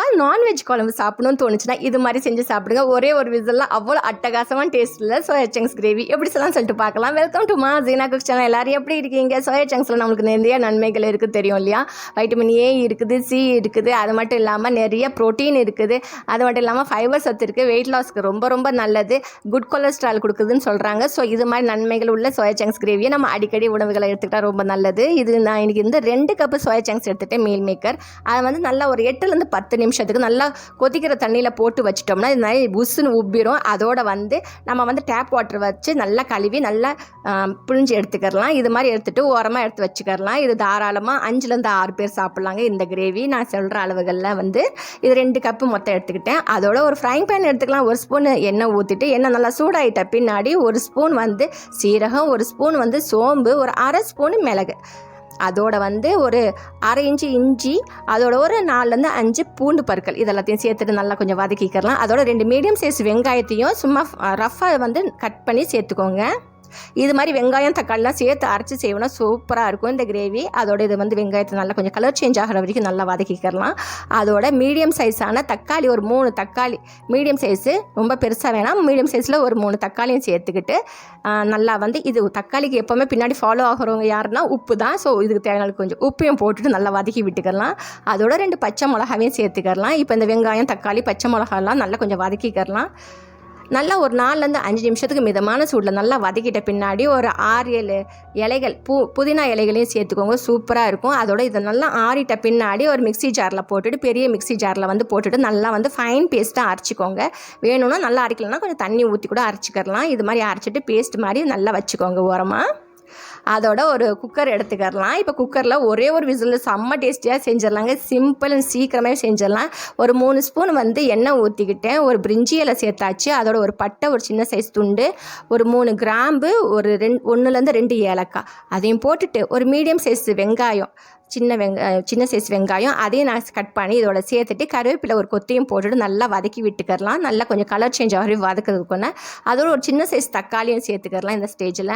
எப்போவாது non veg குழம்பு சாப்பிடணும்னு தோணுச்சுன்னா இது மாதிரி செஞ்சு சாப்பிடுங்க. ஒரே ஒரு விசிலில் அவ்வளோ அட்டகாசமான டேஸ்ட்டில் சோயா சங்க்ஸ் கிரேவி எப்படி சொல்லலாம் சொல்லிட்டு பார்க்கலாம். வெல்கம் டு மா ஜீனா குக் சேனல் எல்லாரும் எப்படி இருக்கீங்க? சோயா சங்க்ஸில் நம்மளுக்கு நிறைய நன்மைகள் இருக்குது தெரியும் இல்லையா? வைட்டமின் ஏ இருக்குது சி இருக்குது. அது மட்டும் இல்லாமல் நிறைய ப்ரோட்டீன் இருக்குது. அது மட்டும் இல்லாமல் ஃபைபர் சத்து இருக்குது வெயிட் லாஸ்க்கு ரொம்ப ரொம்ப நல்லது. குட் கொலஸ்ட்ரால் கொடுக்குதுன்னு சொல்கிறாங்க ஸோ இது மாதிரி நன்மைகள் உள்ள சோயா சங்க்ஸ் கிரேவியை நம்ம அடிக்கடி உணவுகளை எடுத்துக்கிட்டால் ரொம்ப நல்லது. இது நான் இன்னைக்கு இந்த ரெண்டு கப்பு சோயா சங்க்ஸ் எடுத்துகிட்டேன் மீல் மேக்கர் அதை வந்து நல்லா ஒரு எட்டுலேருந்து பத்து நிமிஷம் நிமிஷத்துக்கு நல்லா கொதிக்கிற தண்ணியில் போட்டு வச்சிட்டோம்னா இது மாதிரி புஸ்ஸுன்னு உப்பிடும் அதோடு வந்து நம்ம வந்து டேப் வாட்டர் வச்சு நல்லா கழுவி நல்லா புழிஞ்சு எடுத்துக்கிறலாம். இது மாதிரி எடுத்துகிட்டு ஓரமாக எடுத்து வச்சுக்கிறலாம். இது தாராளமாக அஞ்சுலேருந்து ஆறு பேர் சாப்பிட்லாங்க இந்த கிரேவி நான் சொல்கிற அளவுகளில் வந்து இது ரெண்டு கப்பு மொத்தம் எடுத்துக்கிட்டேன். அதோட ஒரு ஃப்ரைங் பேன் எடுத்துக்கலாம். ஒரு ஸ்பூன் எண்ணெய் ஊற்றிட்டு எண்ணெய் நல்லா சூடாயிட்ட பின்னாடி ஒரு ஸ்பூன் வந்து சீரகம் ஒரு ஸ்பூன் வந்து சோம்பு ஒரு அரை ஸ்பூன் மிளகு. அதோட வந்து ஒரு அரை இன்ச்சு இஞ்சி அதோட ஒரு நாலுலேருந்து அஞ்சு பூண்டு பற்கள். இது எல்லாத்தையும் சேர்த்துட்டு நல்லா கொஞ்சம் வதக்கிக்கலாம். அதோட ரெண்டு மீடியம் சைஸ் வெங்காயத்தையும் சும்மா ரஃப்பாக வந்து கட் பண்ணி சேர்த்துக்கோங்க. இது மாதிரி வெங்காயம் தக்காளிலாம் சேர்த்து அரைச்சி செய்வோம்னா சூப்பராக இருக்கும். இந்த கிரேவி அதோட இது வந்து வெங்காயத்தை நல்லா கொஞ்சம் கலர் சேஞ்ச் ஆகிற வரைக்கும் நல்லா வதக்கிக்கிறலாம் அதோட மீடியம் சைஸான தக்காளி ஒரு மூணு தக்காளி. மீடியம் சைஸு ரொம்ப பெருசாக வேணாம். மீடியம் சைஸில் ஒரு மூணு தக்காளியும் சேர்த்துக்கிட்டு நல்லா வந்து இது தக்காளிக்கு எப்போவுமே பின்னாடி ஃபாலோ ஆகிறவங்க யாருன்னா உப்பு தான். ஸோ இதுக்கு தேவையான கொஞ்சம் உப்பையும் போட்டுட்டு நல்லா வதக்கி விட்டுக்கலாம் அதோட ரெண்டு பச்சை மிளகாவையும் சேர்த்துக்கலாம் இப்போ இந்த வெங்காயம் தக்காளி பச்சை மிளகாலாம் நல்லா கொஞ்சம் வதக்கிக்கிறலாம் நல்லா ஒரு நாலுலேருந்து அஞ்சு நிமிஷத்துக்கு மிதமான சூடில் நல்லா வதக்கிட்ட பின்னாடி ஒரு ஆறு ஏழு இலைகள் பூ புதினா இலைகளையும் சேர்த்துக்கோங்க. சூப்பராக இருக்கும். அதோட இதை நல்லா ஆறிட்ட பின்னாடி ஒரு மிக்ஸி ஜாரில் போட்டுட்டு பெரிய மிக்ஸி ஜாரில் வந்து போட்டுட்டு நல்லா வந்து ஃபைன் பேஸ்ட்டாக அரைச்சிக்கோங்க. வேணும்னா நல்லா அரைக்கலன்னா கொஞ்சம் தண்ணி ஊற்றி கூட அரைச்சிக்கிறலாம். இது மாதிரி அரைச்சிட்டு பேஸ்ட் மாதிரி நல்லா வச்சுக்கோங்க ஓரமாக அதோட ஒரு குக்கர் எடுத்துக்கிறலாம். இப்போ குக்கரில் ஒரே ஒரு விசிலில் செம்ம டேஸ்டியாக செஞ்சிடலாங்க. சிம்பிள் அண்ட் சீக்கிரமே செஞ்சிடலாம். ஒரு மூணு ஸ்பூன் வந்து எண்ணெய் ஊற்றிக்கிட்டேன் ஒரு பிரிஞ்சி இலை சேர்த்தாச்சு. அதோட ஒரு பட்டை ஒரு சின்ன சைஸ் துண்டு ஒரு மூணு கிராம்பு ஒரு ரெண்டு ஒன்றுலேருந்து ரெண்டு ஏலக்காய். அதையும் போட்டுட்டு ஒரு மீடியம் சைஸ் வெங்காயம். சின்ன வெங்க சின்ன சைஸ் வெங்காயம் அதையும் நான் கட் பண்ணி இதோட சேர்த்துட்டு கருவேப்பிலை ஒரு கொத்தையும் போட்டுட்டு நல்லா வதக்கி விட்டுக்கிறலாம். நல்லா கொஞ்சம் கலர் சேஞ்ச் ஆகி வதக்கிறதுக்குன்னு அதோட ஒரு சின்ன சைஸ் தக்காளியும் சேர்த்துக்கிறலாம் இந்த ஸ்டேஜில்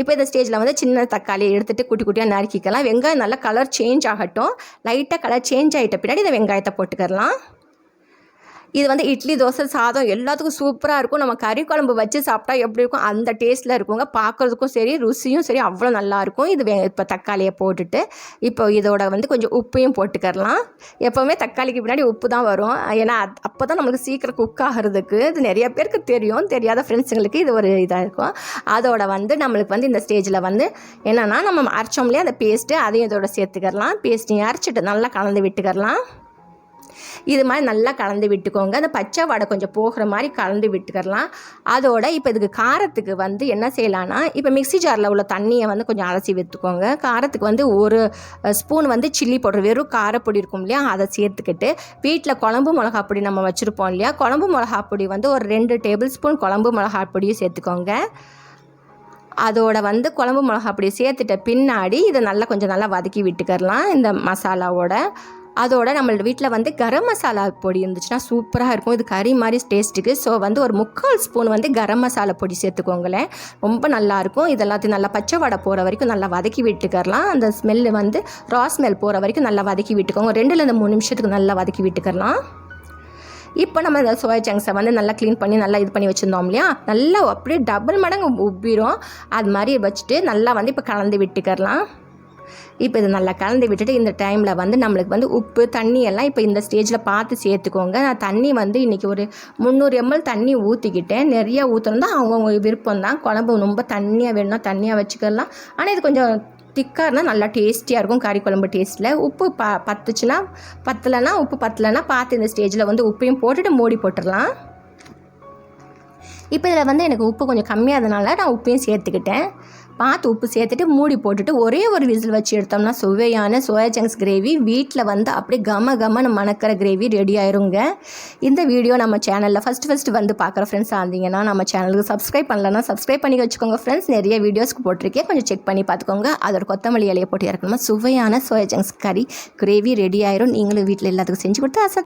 இப்போ இந்த ஸ்டேஜில் வந்து சின்ன தக்காளியை எடுத்துகிட்டு குட்டி குட்டியாக நறுக்கிக்கலாம். வெங்காயம் நல்லா கலர் சேஞ்ச் ஆகட்டும். லைட்டாக கலர் சேஞ்ச் ஆகிட்ட பின்னாடி இந்த வெங்காயத்தை போட்டுக்கிறலாம். இது வந்து இட்லி தோசை சாதம் எல்லாத்துக்கும் சூப்பராக இருக்கும். நம்ம கறி குழம்பு வச்சு சாப்பிட்டா எப்படி இருக்கும்? அந்த டேஸ்ட்டில் இருக்குங்க. பார்க்குறதுக்கும் சரி ருசியும் சரி அவ்வளோ நல்லாயிருக்கும் இது வே இப்போ தக்காளியை போட்டுட்டு இப்போ இதோட வந்து கொஞ்சம் உப்பையும் போட்டுக்கிறலாம். எப்போவுமே தக்காளிக்கு பின்னாடி உப்பு தான் வரும். ஏன்னா அப்போ தான் நம்மளுக்கு சீக்கிரம் குக் ஆகிறதுக்கு இது நிறைய பேருக்கு தெரியும். தெரியாத ஃப்ரெண்ட்ஸுங்களுக்கு இது ஒரு இதாக இருக்கும். அதோட வந்து நம்மளுக்கு வந்து இந்த ஸ்டேஜில் வந்து என்னென்னா நம்ம அரைச்சோம்லேயே அந்த பேஸ்ட்டு அதையும் இதோட சேர்த்துக்கிறலாம். பேஸ்ட்டையும் அரைச்சிட்டு நல்லா கலந்து விட்டுக்கிறலாம். இது மாதிரி நல்லா கலந்து விட்டுக்கோங்க. அந்த பச்சை வடை கொஞ்சம் போகிற மாதிரி கலந்து விட்டுக்கிடலாம் அதோட இப்போ இதுக்கு காரத்துக்கு வந்து என்ன செய்யலான்னா இப்போ மிக்ஸி ஜாரில் உள்ள தண்ணியை வந்து கொஞ்சம் அலசி விற்றுக்கோங்க காரத்துக்கு வந்து ஒரு ஸ்பூன் வந்து சில்லி பவுடர் வெறும் காரப்பொடி இருக்கும் இல்லையா அதை சேர்த்துக்கிட்டு வீட்டில் குழம்பு மிளகா பொடி நம்ம வச்சுருப்போம் இல்லையா குழம்பு மிளகா பொடி வந்து ஒரு ரெண்டு டேபிள் ஸ்பூன் குழம்பு மிளகா பொடியும் சேர்த்துக்கோங்க. அதோட வந்து குழம்பு மிளகா அப்படி சேர்த்துட்ட பின்னாடி இதை நல்லா கொஞ்சம் நல்லா வதக்கி விட்டுக்கரலாம் இந்த மசாலாவோட. அதோட நம்மளோட வீட்டில் வந்து கரம் மசாலா பொடி இருந்துச்சுன்னா சூப்பராக இருக்கும். இது கறி மாதிரி டேஸ்ட்டுக்கு ஸோ வந்து ஒரு முக்கால் ஸ்பூன் வந்து கரம் மசாலா பொடி சேர்த்துக்கோங்களேன். ரொம்ப நல்லாயிருக்கும் இது எல்லாத்தையும் நல்லா பச்சை வடை போகிற வரைக்கும் நல்லா வதக்கி விட்டுக்கரலாம். அந்த ஸ்மெல்லு வந்து ரா ஸ்மெல் போகிற வரைக்கும் நல்லா வதக்கி விட்டுக்கோங்க. ரெண்டுலேருந்து மூணு நிமிஷத்துக்கு நல்லா வதக்கி விட்டுக்கரலாம். இப்போ நம்ம இந்த சோயா சங்க்ஸை வந்து நல்லா க்ளீன் பண்ணி நல்லா இது பண்ணி வச்சுருந்தோம் இல்லையா? நல்லா அப்படியே டபுள் மடங்கு உப்பிடும் அது மாதிரி வச்சுட்டு நல்லா வந்து இப்போ கலந்து விட்டுக்கரலாம். இப்போ இது நல்லா கலந்து விட்டுட்டு இந்த டைமில் வந்து நம்மளுக்கு வந்து உப்பு தண்ணி எல்லாம் இப்போ இந்த ஸ்டேஜில் பார்த்து சேர்த்துக்கோங்க. நான் தண்ணி வந்து இன்றைக்கி ஒரு முந்நூறு எம்எல் தண்ணி ஊற்றிக்கிட்டேன் நிறைய ஊற்றணும் தான் அவங்கவுங்க விருப்பம் தான் குழம்பு ரொம்ப தண்ணியாக வேணும்னா தண்ணியாக வச்சுக்கலாம். ஆனால் இது கொஞ்சம் திக்காக இருந்தால் நல்லா டேஸ்டியாக இருக்கும் கறி குழம்பு டேஸ்ட்டில் உப்பு ப பத்துச்சுன்னா பத்தலைன்னா உப்பு பத்தலைன்னா பார்த்து இந்த ஸ்டேஜில் வந்து உப்பையும் போட்டுட்டு மூடி போட்டுடலாம். இப்போ இதில் வந்து எனக்கு உப்பு கொஞ்சம் கம்மியாதனால நான் உப்பையும் சேர்த்துக்கிட்டேன். பார்த்து உப்பு சேர்த்துட்டு மூடி போட்டுட்டு ஒரே ஒரு விசில் வச்சு எடுத்தோம்னா சுவையான சோயா சங்க்ஸ் கிரேவி வீட்டில் வந்து அப்படியே கம கமன்னு மணக்கிற கிரேவி ரெடி ஆயிருங்க. இந்த வீடியோ நம்ம சேனலில் ஃபஸ்ட்டு ஃபஸ்ட்டு வந்து பார்க்குற ஃப்ரெண்ட்ஸாக இருந்தீங்கன்னா நம்ம சேனலுக்கு சப்ஸ்கிரைப் பண்ணலன்னா சப்ஸ்கிரைப் பண்ணி வச்சுக்கோங்க ஃப்ரெண்ட்ஸ் நிறைய வீடியோஸ்க்கு போட்டிருக்கேன். கொஞ்சம் செக் பண்ணி பார்த்துக்கோங்க. அதோட கொத்தமல்லி இலையை போட்டு இறக்கணுமா? சுவையான சோயா சங்க்ஸ் கறி கிரேவி ரெடி ஆயிரும். நீங்களும் வீட்டில் எல்லாத்துக்கும் செஞ்சு கொடுத்து அசத்